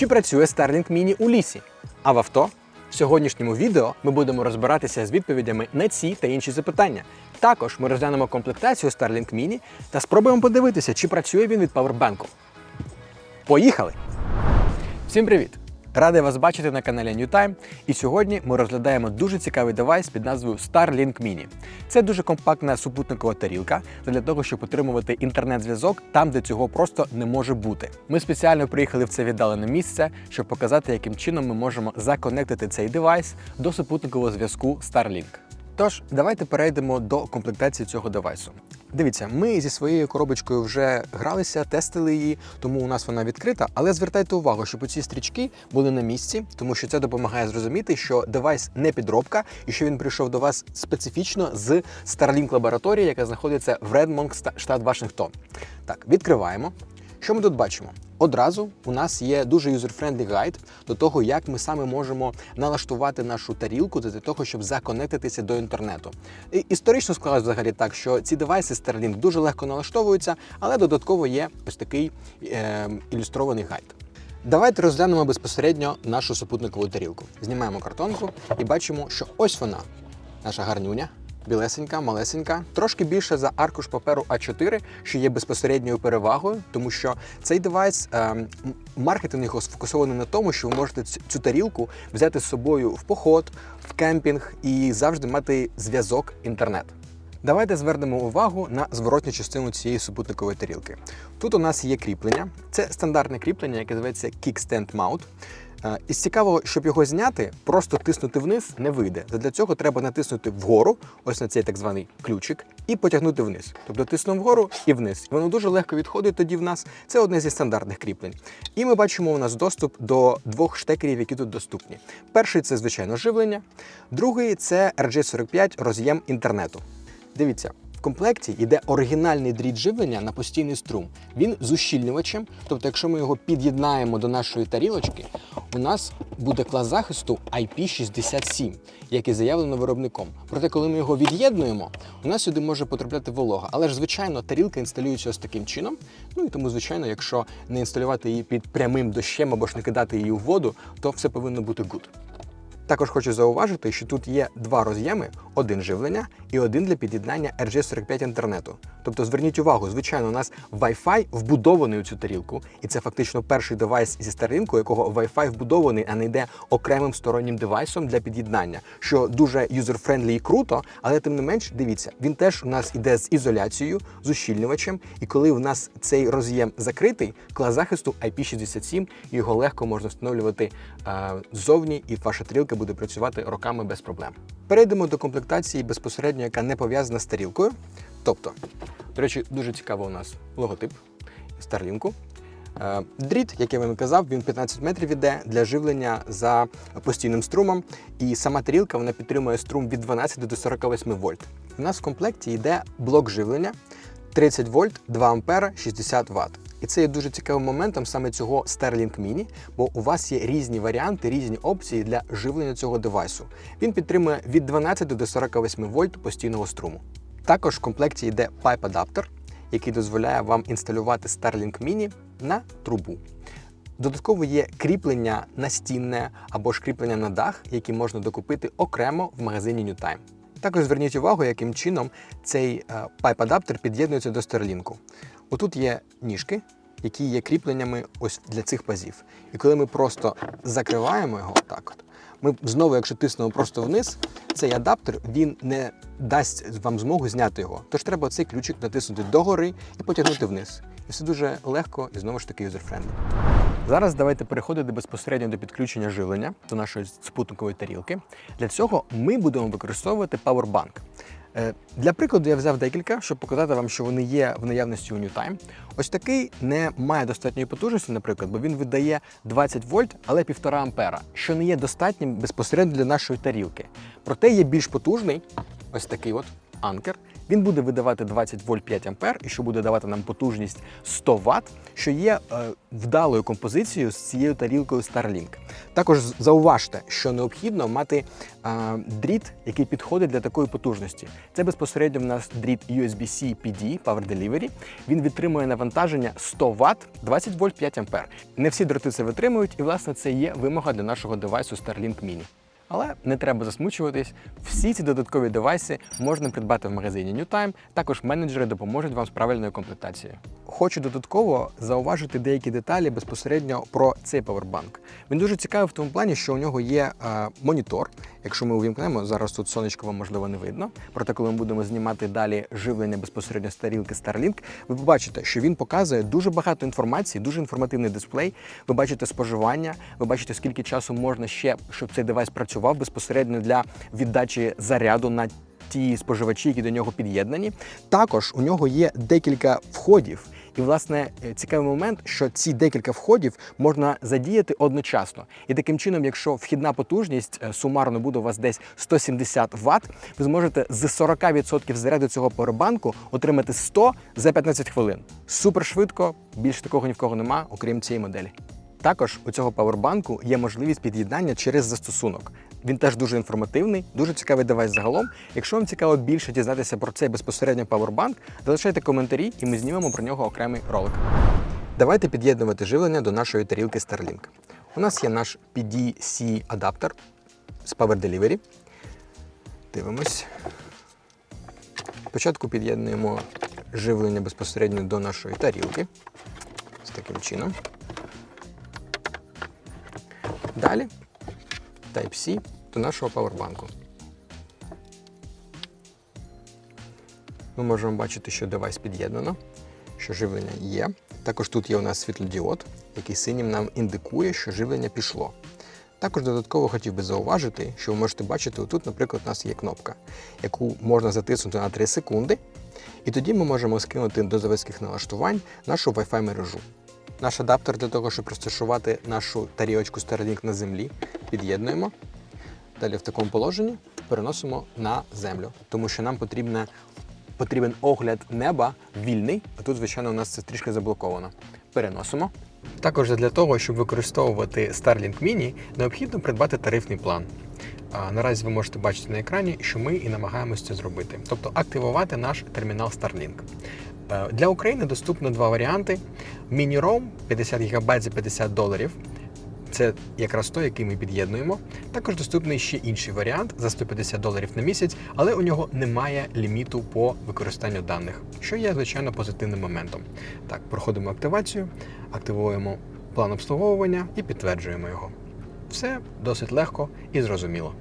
Чи працює Starlink Mini у лісі? А в авто? В сьогоднішньому відео ми будемо розбиратися з відповідями на ці та інші запитання. Також ми розглянемо комплектацію Starlink Mini та спробуємо подивитися, чи працює він від павербанку. Поїхали! Всім привіт! Радий вас бачити на каналі NewTime. І сьогодні ми розглядаємо дуже цікавий девайс під назвою Starlink Mini. Це дуже компактна супутникова тарілка для того, щоб отримувати інтернет-зв'язок там, де цього просто не може бути. Ми спеціально приїхали в це віддалене місце, щоб показати, яким чином ми можемо законектити цей девайс до супутникового зв'язку Starlink. Тож, давайте перейдемо до комплектації цього девайсу. Дивіться, ми зі своєю коробочкою вже гралися, тестили її, тому у нас вона відкрита. Але звертайте увагу, щоб ці стрічки були на місці, тому що це допомагає зрозуміти, що девайс не підробка і що він прийшов до вас специфічно з Starlink лабораторії, яка знаходиться в Редмонг, штат Вашингтон. Так, відкриваємо. Що ми тут бачимо? Одразу у нас є дуже юзер-френдлі гайд до того, як ми саме можемо налаштувати нашу тарілку для того, щоб законектитися до інтернету. І історично склалось взагалі так, що ці девайси Starlink дуже легко налаштовуються, але додатково є ось такий е, ілюстрований гайд. Давайте розглянемо безпосередньо нашу супутникову тарілку. Знімаємо картонку і бачимо, що ось вона, наша гарнюня. Білесенька, малесенька, трошки більше за аркуш паперу А4, що є безпосередньою перевагою, тому що цей девайс е, маркетинг його сфокусований на тому, що ви можете цю тарілку взяти з собою в поход, в кемпінг і завжди мати зв'язок інтернет. Давайте звернемо увагу на зворотню частину цієї супутникової тарілки. Тут у нас є кріплення. Це стандартне кріплення, яке зветься Kickstand Mount. Е, Із цікавого, щоб його зняти, просто тиснути вниз не вийде. Для цього треба натиснути вгору, ось на цей так званий ключик, і потягнути вниз. Тобто тиснув вгору і вниз. Воно дуже легко відходить тоді в нас. Це одне зі стандартних кріплень. І ми бачимо у нас доступ до двох штекерів, які тут доступні. Перший це, звичайно, живлення, другий це RJ45 роз'єм інтернету. Дивіться. В комплекті йде оригінальний дріт живлення на постійний струм. Він з ущільнювачем, тобто, якщо ми його під'єднаємо до нашої тарілочки, у нас буде клас захисту IP67, який заявлено виробником. Проте, коли ми його від'єднуємо, у нас сюди може потрапляти волога. Але ж, звичайно, тарілка інсталюється ось таким чином. Ну і тому, звичайно, якщо не інсталювати її під прямим дощем або ж не кидати її у воду, то все повинно бути good. Також хочу зауважити, що тут є два роз'єми: один живлення і один для під'єднання RJ45 інтернету. Тобто зверніть увагу, звичайно, у нас Wi-Fi вбудований у цю тарілку, і це фактично перший девайс зі старинку, якого Wi-Fi вбудований, а не йде окремим стороннім девайсом для під'єднання, що дуже юзер-френдлі і круто, але тим не менш, дивіться, він теж у нас іде з ізоляцією, з ущільнювачем. І коли в нас цей роз'єм закритий, клас захисту IP67, його легко можна встановлювати е, ззовні, і ваша тарілка буде працювати роками без проблем. Перейдемо до комплектації безпосередньо, яка не пов'язана з тарілкою. Тобто, до речі, дуже цікаво у нас логотип Starlink. Е, Дріт, як я вам казав, він 15 метрів іде для живлення за постійним струмом. І сама тарілка вона підтримує струм від 12 до 48 вольт. У нас в комплекті йде блок живлення 30 вольт, 2 ампера, 60 Вт. І це є дуже цікавим моментом саме цього Starlink Mini, бо у вас є різні варіанти, різні опції для живлення цього девайсу. Він підтримує від 12 до 48 вольт постійного струму. Також в комплекті йде Pipe-адаптер, який дозволяє вам інсталювати Starlink Mini на трубу. Додатково є кріплення настінне або ж кріплення на дах, які можна докупити окремо в магазині NewTime. Також зверніть увагу, яким чином цей пайп-адаптер під'єднується до Starlink. Отут є ніжки, які є кріпленнями ось для цих пазів. І коли ми просто закриваємо його, так от, ми знову, якщо тиснемо просто вниз, цей адаптер він не дасть вам змогу зняти його. Тож треба цей ключик натиснути догори і потягнути вниз. І все дуже легко і знову ж таки юзер-френдлі. Зараз давайте переходити безпосередньо до підключення живлення до нашої спутникової тарілки. Для цього ми будемо використовувати Powerbank. Е, Для прикладу я взяв декілька, щоб показати вам, що вони є в наявності у NewTime. Ось такий не має достатньої потужності, наприклад, бо він видає 20 вольт, але 1,5 ампера, що не є достатнім безпосередньо для нашої тарілки. Проте є більш потужний, ось такий от Anker. Він буде видавати 20 вольт 5 ампер і що буде давати нам потужність 100 Вт, що є е, вдалою композицією з цією тарілкою Starlink. Також зауважте, що необхідно мати е, дріт, який підходить для такої потужності. Це безпосередньо в нас дріт USB-C PD Power Delivery. Він відтримує навантаження 100 Вт, 20 вольт 5 ампер. Не всі дроти це витримують, і власне це є вимога для нашого девайсу Starlink Mini. Але не треба засмучуватись. Всі ці додаткові девайси можна придбати в магазині NewTime. Також менеджери допоможуть вам з правильною комплектацією. Хочу додатково зауважити деякі деталі безпосередньо про цей павербанк. Він дуже цікавий в тому плані, що у нього є е, монітор. Якщо ми увімкнемо, зараз тут сонечко вам можливо не видно. Проте, коли ми будемо знімати далі живлення безпосередньо з тарілки Starlink, ви побачите, що він показує дуже багато інформації, дуже інформативний дисплей. Ви бачите споживання, ви бачите, скільки часу можна ще, щоб цей девайс працював безпосередньо для віддачі заряду на ті споживачі, які до нього під'єднані. Також у нього є декілька входів. І, власне, е, цікавий момент, що ці декілька входів можна задіяти одночасно. І таким чином, якщо вхідна потужність е, сумарно буде у вас десь 170 Вт, ви зможете з 40% заряду цього поwerbanку отримати 100 за 15 хвилин. Супер швидко, більше такого ні в кого нема, окрім цієї моделі. Також у цього павербанку є можливість під'єднання через застосунок. Він теж дуже інформативний, дуже цікавий девайс загалом. Якщо вам цікаво більше дізнатися про цей безпосередньо павербанк, залишайте коментарі, і ми знімемо про нього окремий ролик. Давайте під'єднувати живлення до нашої тарілки Starlink. У нас є наш PD-C адаптер з Power Delivery. Дивимось. Спочатку під'єднуємо живлення безпосередньо до нашої тарілки. З таким чином. Далі Type-C до нашого павербанку. Ми можемо бачити, що девайс під'єднано, що живлення є. Також тут є у нас світлодіод, який синім нам індикує, що живлення пішло. Також додатково хотів би зауважити, що ви можете бачити, отут, наприклад, у нас є кнопка, яку можна затиснути на 3 секунди, і тоді ми можемо скинути до заводських налаштувань нашу Wi-Fi мережу. Наш адаптер для того, щоб розташувати нашу тарілочку Starlink на землі, під'єднуємо. Далі в такому положенні переносимо на землю, тому що нам потрібне, потрібен огляд неба вільний, а тут, звичайно, у нас це трішки заблоковано. Переносимо. Також для того, щоб використовувати Starlink Mini, необхідно придбати тарифний план. Наразі ви можете бачити на екрані, що ми і намагаємося це зробити, тобто активувати наш термінал Starlink. Е, Для України доступно два варіанти: Mini-ROM 50 ГБ за 50 доларів. Це якраз той, який ми під'єднуємо. Також доступний ще інший варіант за 150 доларів на місяць, але у нього немає ліміту по використанню даних, що є звичайно позитивним моментом. Так, проходимо активацію, активуємо план обслуговування і підтверджуємо його. Все досить легко і зрозуміло.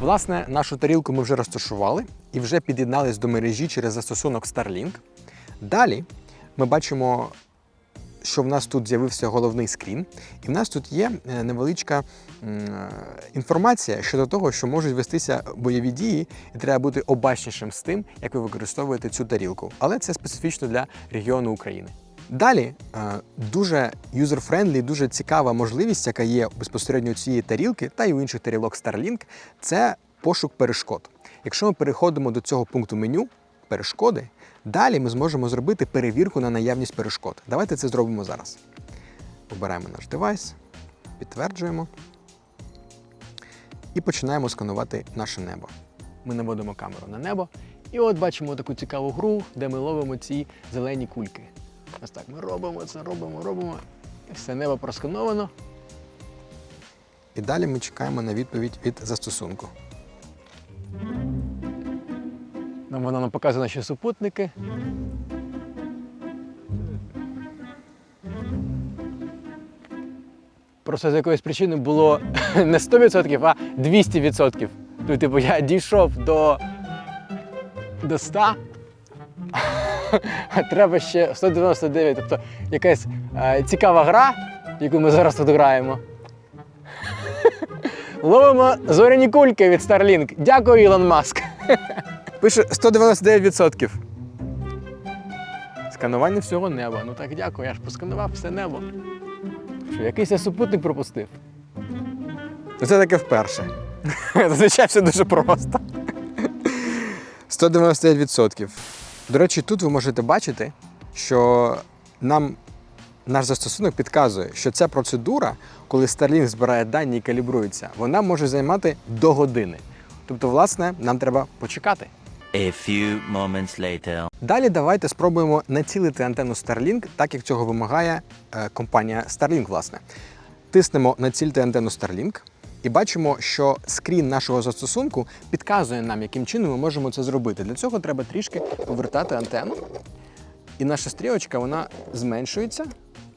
Власне, нашу тарілку ми вже розташували і вже під'єднались до мережі через застосунок Starlink. Далі ми бачимо, що в нас тут з'явився головний скрін, і в нас тут є е, невеличка е, інформація щодо того, що можуть вестися бойові дії, і треба бути обачнішим з тим, як ви використовуєте цю тарілку. Але це специфічно для регіону України. Далі е, дуже юзер-френдлі, дуже цікава можливість, яка є безпосередньо у цієї тарілки та й у інших тарілок Starlink, це пошук перешкод. Якщо ми переходимо до цього пункту меню перешкоди, далі ми зможемо зробити перевірку на наявність перешкод. Давайте це зробимо зараз. Обираємо наш девайс, підтверджуємо і починаємо сканувати наше небо. Ми наводимо камеру на небо, і от бачимо таку цікаву гру, де ми ловимо ці зелені кульки. Ось так ми робимо це, робимо, робимо. І все небо проскановано. І далі ми чекаємо на відповідь від застосунку. Нам вона нам показує наші супутники. Просто з якоїсь причини було не 100%, а 200%. Ну, типу, я дійшов до, до 100, а треба ще 199. Тобто якась е, цікава гра, яку ми зараз тут граємо. Ловимо зоряні кульки від Starlink. Дякую, Ілон Маск. Пише 199%. Сканування всього неба. Ну так дякую, я ж посканував все небо. Що, якийсь я супутник пропустив. Ну, Це таке вперше. Зазвичай все дуже просто. 199%. До речі, тут ви можете бачити, що нам наш застосунок підказує, що ця процедура, коли Starlink збирає дані і калібрується, вона може займати до години. Тобто, власне, нам треба почекати. A few moments later. Далі давайте спробуємо націлити антенну Starlink, так як цього вимагає е, компанія Starlink, власне. Тиснемо націльте антенну Starlink і бачимо, що скрін нашого застосунку підказує нам, яким чином ми можемо це зробити. Для цього треба трішки повертати антенну. І наша стрілочка вона зменшується,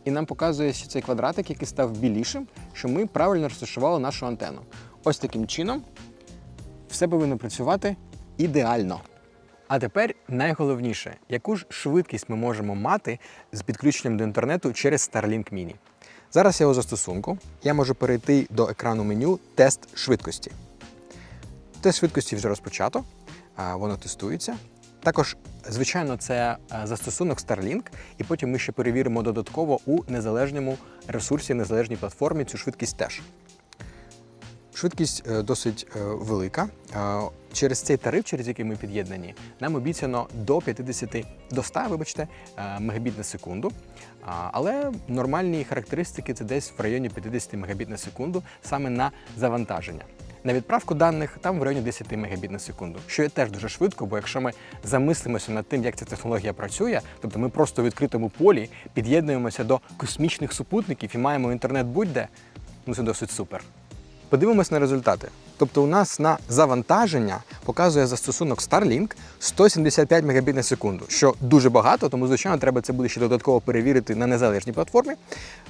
і нам показує, що цей квадратик, який став білішим, що ми правильно розташували нашу антенну. Ось таким чином все повинно працювати ідеально. А тепер найголовніше, яку ж швидкість ми можемо мати з підключенням до інтернету через Starlink Mini. Зараз я у застосунку. Я можу перейти до екрану меню Тест швидкості. Тест швидкості вже розпочато, воно тестується. Також, звичайно, це е, застосунок Starlink, і потім ми ще перевіримо додатково у незалежному ресурсі, незалежній платформі цю швидкість теж. Швидкість е, досить е, велика. Е, Через цей тариф, через який ми під'єднані, нам обіцяно до 50, до 100, вибачте, мегабіт на секунду. Але нормальні характеристики це десь в районі 50 мегабіт на секунду саме на завантаження. На відправку даних там в районі 10 мегабіт на секунду, що є теж дуже швидко, бо якщо ми замислимося над тим, як ця технологія працює, тобто ми просто у відкритому полі під'єднуємося до космічних супутників і маємо інтернет будь-де, ну це досить супер. Подивимось на результати. Тобто у нас на завантаження показує застосунок Starlink 175 Мбіт на секунду, що дуже багато, тому звичайно треба це буде ще додатково перевірити на незалежній платформі.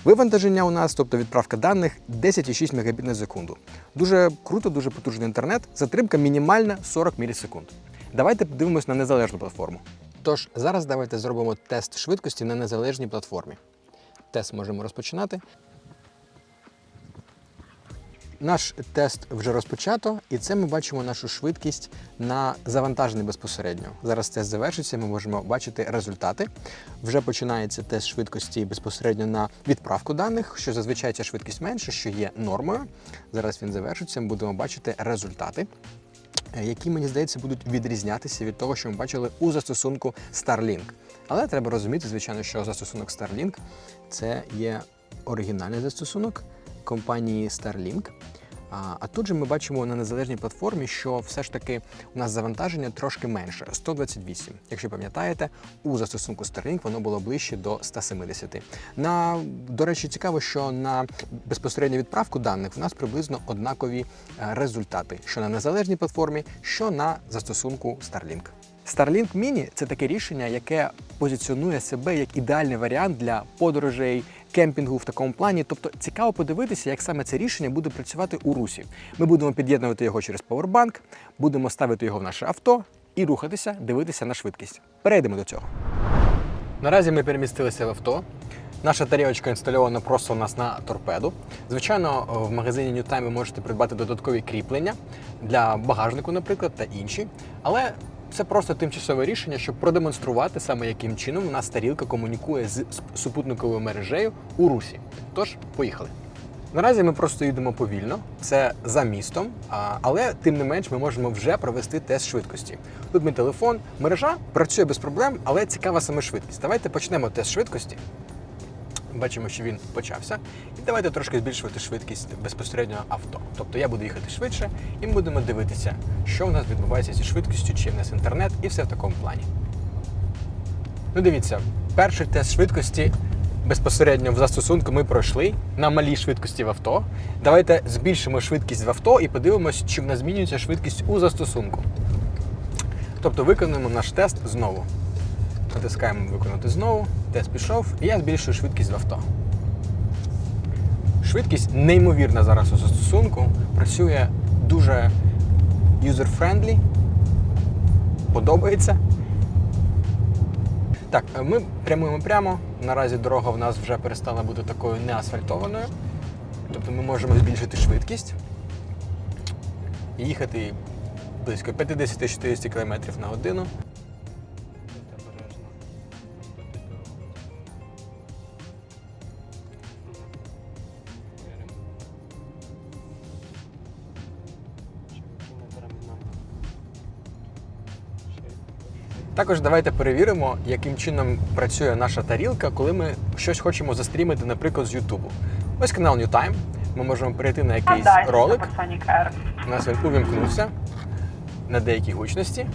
Вивантаження у нас, тобто відправка даних, 10,6 Мбіт на секунду. Дуже круто, дуже потужний інтернет. Затримка мінімальна 40 мілісекунд. Давайте подивимось на незалежну платформу. Тож зараз давайте зробимо тест швидкості на незалежній платформі. Тест можемо розпочинати. Наш тест вже розпочато, і це ми бачимо нашу швидкість на завантаженні безпосередньо. Зараз тест завершиться, ми можемо бачити результати. Вже починається тест швидкості безпосередньо на відправку даних, що зазвичай ця швидкість менша, що є нормою. Зараз він завершиться, ми будемо бачити результати. е, Які мені здається будуть відрізнятися від того, що ми бачили у застосунку Starlink. Але треба розуміти, звичайно, що застосунок Starlink це є оригінальний застосунок компанії Starlink. А, тут же ми бачимо на незалежній платформі, що все ж таки у нас завантаження трошки менше 128. Якщо пам'ятаєте, у застосунку Starlink воно було ближче до 170. На до речі, цікаво, що на безпосередню відправку даних в нас приблизно однакові е, результати, що на незалежній платформі, що на застосунку Starlink. Starlink Mini – це таке рішення, яке позиціонує себе як ідеальний варіант для подорожей, кемпінгу в такому плані. Тобто цікаво подивитися, як саме це рішення буде працювати у русі. Ми будемо під'єднувати його через Powerbank, будемо ставити його в наше авто і рухатися, дивитися на швидкість. Перейдемо до цього. Наразі ми перемістилися в авто. Наша тарілочка інстальована просто у нас на торпеду. Звичайно, в магазині New Time ви можете придбати додаткові кріплення для багажнику, наприклад, та інші. Але це просто тимчасове рішення, щоб продемонструвати саме яким чином у нас тарілка комунікує з супутниковою мережею у русі. Тож, поїхали. Наразі ми просто їдемо повільно, це за містом, але тим не менш ми можемо вже провести тест швидкості. Тут мій телефон, мережа працює без проблем, але цікава саме швидкість. Давайте почнемо тест швидкості. Бачимо, що він почався. І давайте трошки збільшувати швидкість безпосередньо авто. Тобто я буду їхати швидше, і ми будемо дивитися, що в нас відбувається зі швидкістю, чи в нас інтернет, і все в такому плані. Ну, дивіться, перший тест швидкості безпосередньо в застосунку ми пройшли на малій швидкості в авто. Давайте збільшимо швидкість в авто і подивимось, чи в нас змінюється швидкість у застосунку. Тобто виконуємо наш тест знову. Натискаємо виконати знову, тест пішов, і я збільшую швидкість в авто. Швидкість неймовірна зараз у застосунку, працює дуже user-friendly, подобається. Так, е, ми прямуємо прямо. Наразі дорога в нас вже перестала бути такою неасфальтованою. Тобто ми можемо збільшити швидкість і їхати близько 50-60 км на годину. Також давайте перевіримо, яким чином працює наша тарілка, коли ми щось хочемо застрімити, наприклад, з Ютубу. Ось канал New Time. Ми можемо перейти на якийсь ролик. У нас він увімкнувся на деякій гучності.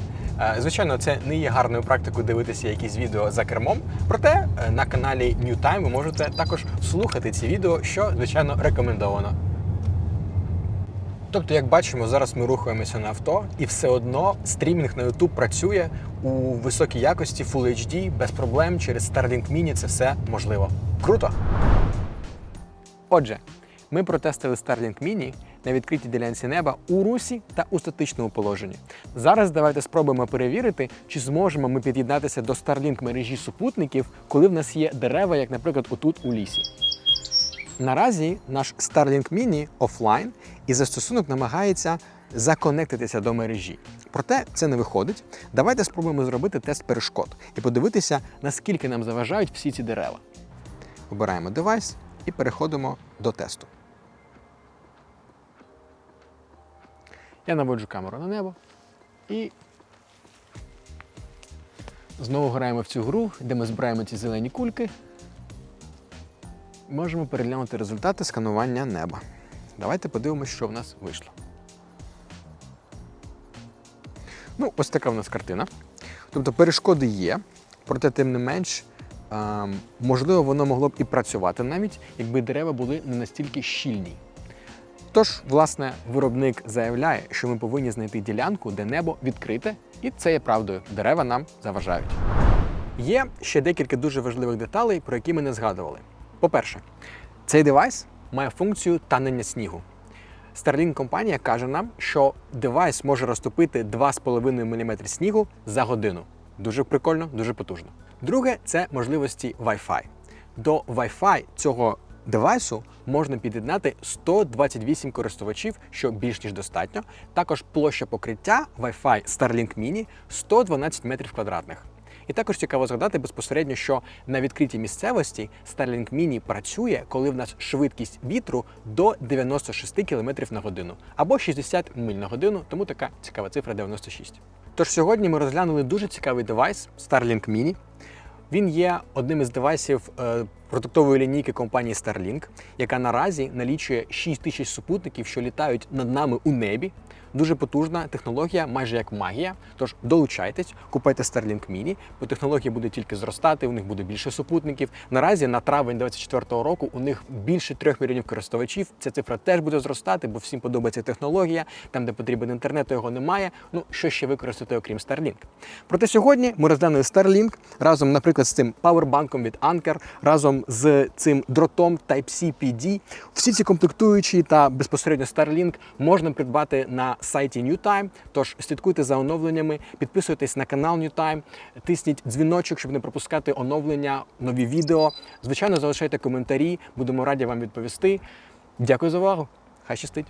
Е, Звичайно, це не є гарною практикою дивитися якісь відео за кермом. Проте е, на каналі New Time ви можете також слухати ці відео, що звичайно рекомендовано. Тобто, як бачимо, зараз ми рухаємося на авто, і все одно стрімінг на YouTube працює у високій якості Full HD, без проблем через Starlink Mini це все можливо. Круто! Отже, ми протестили Starlink Mini на відкритій ділянці неба у русі та у статичному положенні. Зараз давайте спробуємо перевірити, чи зможемо ми під'єднатися до Starlink мережі супутників, коли в нас є дерева, як, наприклад, отут у лісі. Наразі наш Starlink Mini офлайн і застосунок намагається законектитися до мережі. Проте це не виходить. Давайте спробуємо зробити тест перешкод і подивитися, наскільки нам заважають всі ці дерева. Обираємо девайс і переходимо до тесту. Я наводжу камеру на небо і знову граємо в цю гру, де ми збираємо ці зелені кульки. Можемо переглянути результати сканування неба. Давайте подивимося, що в нас вийшло. Ну, ось така в нас картина. Тобто перешкоди є, проте, тим не менш, ем, можливо, воно могло б і працювати навіть, якби дерева були не настільки щільні. Тож, власне, виробник заявляє, що ми повинні знайти ділянку, де небо відкрите, і це є правдою. Дерева нам заважають. Є ще декілька дуже важливих деталей, про які ми не згадували. По-перше, цей девайс має функцію танення снігу. Starlink компанія каже нам, що девайс може розтопити 2,5 мм снігу за годину. Дуже прикольно, дуже потужно. Друге це можливості Wi-Fi. До Wi-Fi цього девайсу можна під'єднати 128 користувачів, що більш ніж достатньо. Також площа покриття Wi-Fi Starlink Mini 112 метрів квадратних. І також цікаво згадати безпосередньо, що на відкритій місцевості Starlink Mini працює, коли в нас швидкість вітру до 96 км на годину або 60 миль на годину, тому така цікава цифра 96. Тож сьогодні ми розглянули дуже цікавий девайс Starlink Mini. Він є одним із девайсів е, продуктової лінійки компанії Starlink, яка наразі налічує 6 тисяч супутників, що літають над нами у небі. Дуже потужна технологія, майже як магія. Тож долучайтесь, купуйте Starlink Mini, бо технологія буде тільки зростати, у них буде більше супутників. Наразі на травень 2024 року у них більше 3 мільйонів користувачів. Ця цифра теж буде зростати, бо всім подобається технологія. Там, де потрібен інтернет, то його немає. Ну що ще використати, окрім Starlink? Проте сьогодні ми розглянули Starlink разом, наприклад, з цим павербанком від Anker, разом з цим дротом Type-C PD. Всі ці комплектуючі та безпосередньо Starlink можна придбати на сайті NewTime. Тож слідкуйте за оновленнями, підписуйтесь на канал NewTime, тисніть дзвіночок, щоб не пропускати оновлення, нові відео. Звичайно, залишайте коментарі, будемо раді вам відповісти. Дякую за увагу. Хай щастить!